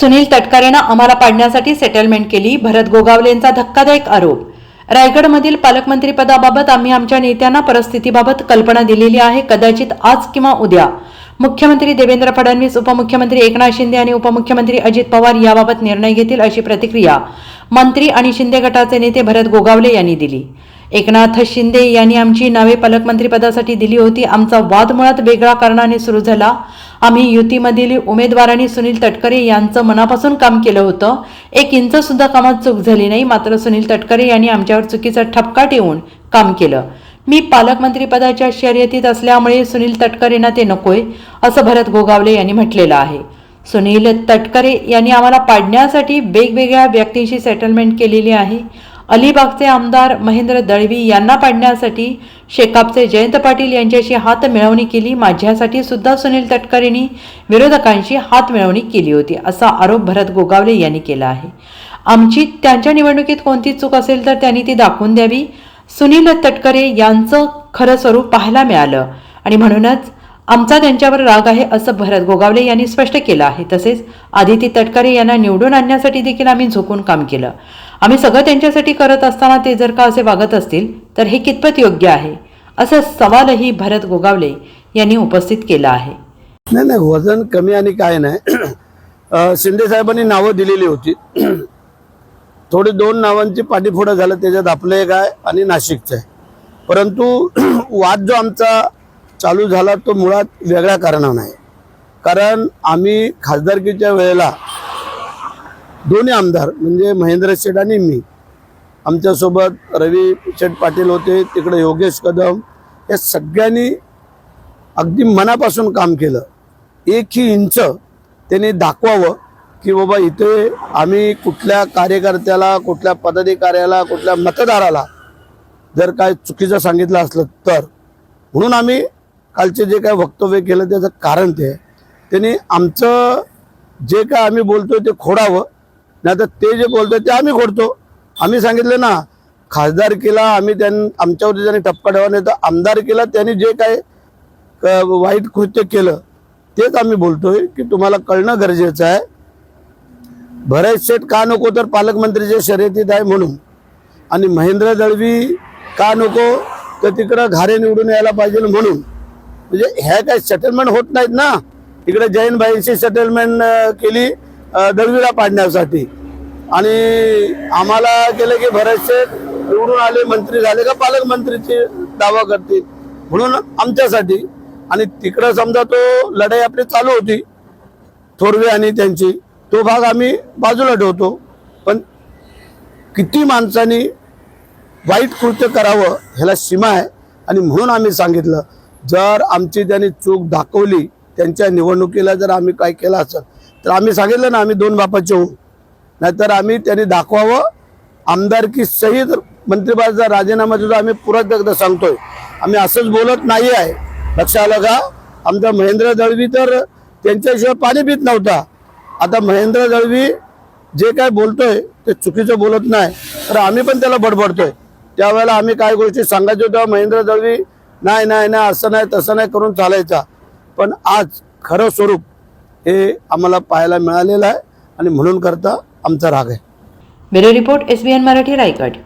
सुनील तटकरेनं आम्हाला पाडण्यासाठी सेटलमेंट केली. भरत गोगावलेंचा धक्कादायक आरोप. रायगडमधील पालकमंत्रीपदाबाबत आम्ही आमच्या नेत्यांना परिस्थितीबाबत कल्पना दिलेली आहे. कदाचित आज किंवा उद्या. मुख्यमंत्री देवेंद्र फडणवीस उपमुख्यमंत्री एकनाथ शिंदे आणि उपमुख्यमंत्री अजित पवार याबाबत निर्णय घेतील अशी प्रतिक्रिया मंत्री आणि शिंदे गटाचे नेते भरत गोगावले यांनी दिली. एकनाथ शिंदे यांनी आमची नावे पालकमंत्रीपदासाठी दिली होती. आमचा वाद मुळात वेगळा कारणाने सुरू झाला. आम्ही युतीमधील उमेदवारांनी सुनील तटकरे यांचं मनापासून काम केलं होतं. एक इंच सुद्धा कामात चूक झाली नाही मात्र सुनील तटकरे यांनी आमच्यावर चुकीचा ठपका ठेवून काम केलं. मी पालकमंत्रीपदाच्या शर्यतीत असल्यामुळे सुनील तटकरेंना ते नकोय असं भरत गोगावले यांनी म्हटलेलं आहे. सुनील तटकरे यांनी आम्हाला पाडण्यासाठी वेगवेगळ्या व्यक्तींशी सेटलमेंट केलेली आहे. अलिबागचे आमदार महेंद्र दळवी यांना पाडण्यासाठी शेकापचे जयंत पाटील यांच्याशी हात मिळवणी केली. माझ्यासाठी सुद्धा सुनील तटकरेंनी विरोधकांशी हात मिळवणी केली होती असा आरोप भरत गोगावले यांनी केला आहे. आमची त्यांच्या निवडणुकीत कोणती चूक असेल तर त्यांनी ती दाखवून द्यावी. सुनील तटकरे यांचं खरं स्वरूप पाहायला मिळालं आणि म्हणूनच आमचा त्यांच्यावर राग आहे असं भरत गोगावले यांनी स्पष्ट केलं आहे. तसेच आदिती तटकरे यांना निवडून आणण्यासाठी देखील आम्ही झोकून काम केलं. आम्ही सगळं त्यांच्यासाठी करत असताना ते जर का असे वागत असतील तर हे कितपत योग्य आहे? असा सवालही भरत गोगावले यांनी उपस्थित केला आहे. नाही नाही वजन कमी आणि काय नाही. शिंदे साहेबांनी नावं दिलेली होती. थोडी दोन नावांची पाठीफोडं झालं त्याच्यात आपलं एक आहे आणि नाशिकचं आहे. परंतु वाद जो आमचा चालू झाला तो मुळात वेगळ्या कारणानं आहे. कारण आम्ही खासदारकीच्या वेळेला दोन्ही आमदार म्हणजे महेंद्र शेठ आणि मी आमच्यासोबत रवी शेठ पाटील होते तिकडे योगेश कदम या सगळ्यांनी अगदी मनापासून काम केलं. एकही इंच त्यांनी दाखवावं की बाबा इथे आम्ही कुठल्या कार्यकर्त्याला कुठल्या पदाधिकाऱ्याला कुठल्या मतदाराला जर काय चुकीचं सांगितलं असलं तर. म्हणून आम्ही कालचे जे काय वक्तव्य केलं त्याचं कारण ते. त्यांनी आमचं जे काय आम्ही बोलतोय ते खोडावं. नाही तर ते जे बोलतोय ते आम्ही खोडतो. आम्ही सांगितलं ना खासदारकीला आम्ही त्यां आमच्यावरती त्यांनी टपका ठेवा नाही तर आमदारकीला त्यांनी जे काय क- वाईट कृत्य केलं तेच आम्ही बोलतोय की तुम्हाला कळणं गरजेचं आहे. भरत शेठ का नको तर पालकमंत्रीच्या शर्यतीत आहे म्हणून. आणि महेंद्र दळवी का नको तर तिकडं घारे निवडून यायला पाहिजे म्हणून. म्हणजे ह्या काय सेटलमेंट होत नाहीत ना. इकडे जैनबाईंशी सेटलमेंट केली अं, दळवीला पाडण्यासाठी. आणि आम्हाला केलं की बरेचसे निवडून आले मंत्री झाले का पालकमंत्रीची दावा करतील. म्हणून आमच्यासाठी आणि तिकडं समजा तो लढाई आपली चालू होती थोरवे आणि त्यांची तो भाग आम्ही बाजूला ठेवतो. पण किती माणसांनी वाईट कृत्य करावं ह्याला सीमा आहे. आणि म्हणून आम्ही सांगितलं जर आमची त्यांनी चूक दाखवली त्यांच्या निवडणुकीला जर आम्ही काय केलं असेल तर आम्ही सांगितलं ना आम्ही दोन बापाचे होऊ नाहीतर आम्ही त्यांनी दाखवावं. आमदारकी सहित मंत्रिपदाचा राजीनामा सुद्धा आम्ही पुरत एकदा सांगतोय. आम्ही असंच बोलत नाही आहे. लक्ष आलं का? आमचा महेंद्र दळवी तर त्यांच्याशिवाय पाणी पित नव्हता. आता महेंद्र दळवी जे काय बोलतोय ते चुकीचं बोलत नाही. तर आम्ही पण त्याला बडबडतोय. त्यावेळेला आम्ही काय गोष्टी सांगायचो तेव्हा महेंद्र दळवी नाही नाही नाही असं नाही तसं नाही करून चालायचा. पण आज खरं स्वरूप हे आम्हाला पाहायला मिळालेलं आहे आणि म्हणून करता आमचा राग आहे. Bureau report SBN Marathi Raigad.